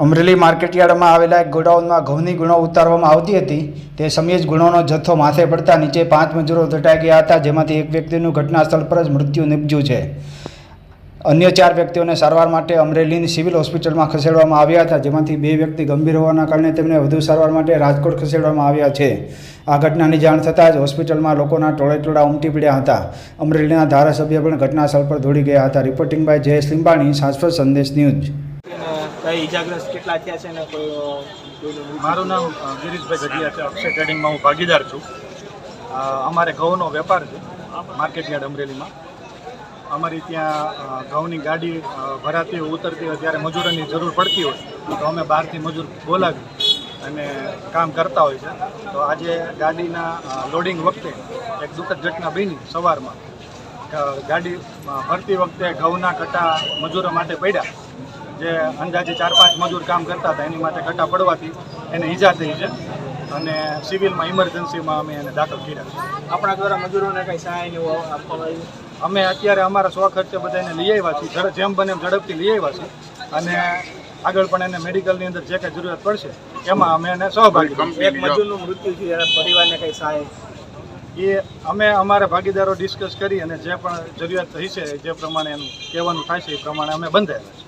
અમરેલી માર્કેટયાર્ડમાં આવેલા એક ગોડાઉનમાં ઘઉંની ગુણો ઉતારવામાં આવતી હતી. તે સમયે જ ગુણોનો જથ્થો માથે પડતા નીચે પાંચ મજૂરો દટાઈ ગયા હતા, જેમાંથી એક વ્યક્તિનું ઘટના સ્થળ પર જ મૃત્યુ નિપજ્યું છે. અન્ય ચાર વ્યક્તિઓને સારવાર માટે અમરેલીની સિવિલ હોસ્પિટલમાં ખસેડવામાં આવ્યા હતા, જેમાંથી બે વ્યક્તિ ગંભીર હોવાના કારણે તેમને વધુ સારવાર માટે રાજકોટ ખસેડવામાં આવ્યા છે. આ ઘટનાની જાણ થતાં જ હોસ્પિટલમાં લોકોના ટોળે ટોળા ઉમટી પડ્યા હતા. અમરેલીના ધારાસભ્ય પણ ઘટના સ્થળ પર દોડી ગયા હતા. રિપોર્ટિંગ બાય જયેશ લીંબાણી સાંસ્કૃત સંદેશ ન્યૂઝ. કઈ ઈજાગ્રસ્ત કેટલા થયા છે ને કોઈ મારું નામ ગિરીશભાઈ ગઢિયા છે. અક્ષય ટ્રેડિંગમાં હું ભાગીદાર છું. અમારે ઘઉંનો વેપાર છે માર્કેટયાર્ડ અમરેલીમાં. અમારી ત્યાં ઘઉંની ગાડી ભરાતી હોય, ઉતરતી હોય, ત્યારે મજૂરોની જરૂર પડતી હોય. તો અમે બહારથી મજૂર બોલાવી અને કામ કરતા હોય છે. તો આજે ગાડીના લોડિંગ વખતે એક દુઃખદ ઘટના બની સવારમાં. ગાડી ભરતી વખતે ઘઉંના કટા મજૂરો માટે પડ્યા. જે અંદાજે ચાર પાંચ મજૂર કામ કરતા હતા એની માટે ઘટા પડવાથી એને ઈજા થઈ છે અને સિવિલમાં ઇમરજન્સીમાં અમે એને દાખલ કર્યા છે. આપણા દ્વારા મજૂરોને કંઈ સહાય આપવામાં આવ્યું? અમે અત્યારે અમારા સ્વ ખર્ચે બધાને લઈ આવ્યા છીએ જેમ બને એમ ઝડપથી લઈ આવ્યા છીએ અને આગળ પણ એને મેડિકલની અંદર જે કંઈ જરૂરિયાત પડશે એમાં અમે એને સહભાગી એક મજૂરનું મૃત્યુ થયું એના પરિવારને કંઈ સહાય? એ અમે અમારા ભાગીદારો ડિસ્કસ કરી અને જે પણ જરૂરિયાત હશે જે પ્રમાણે એનું કહેવાનું થાય છે એ પ્રમાણે અમે બંધાયેલા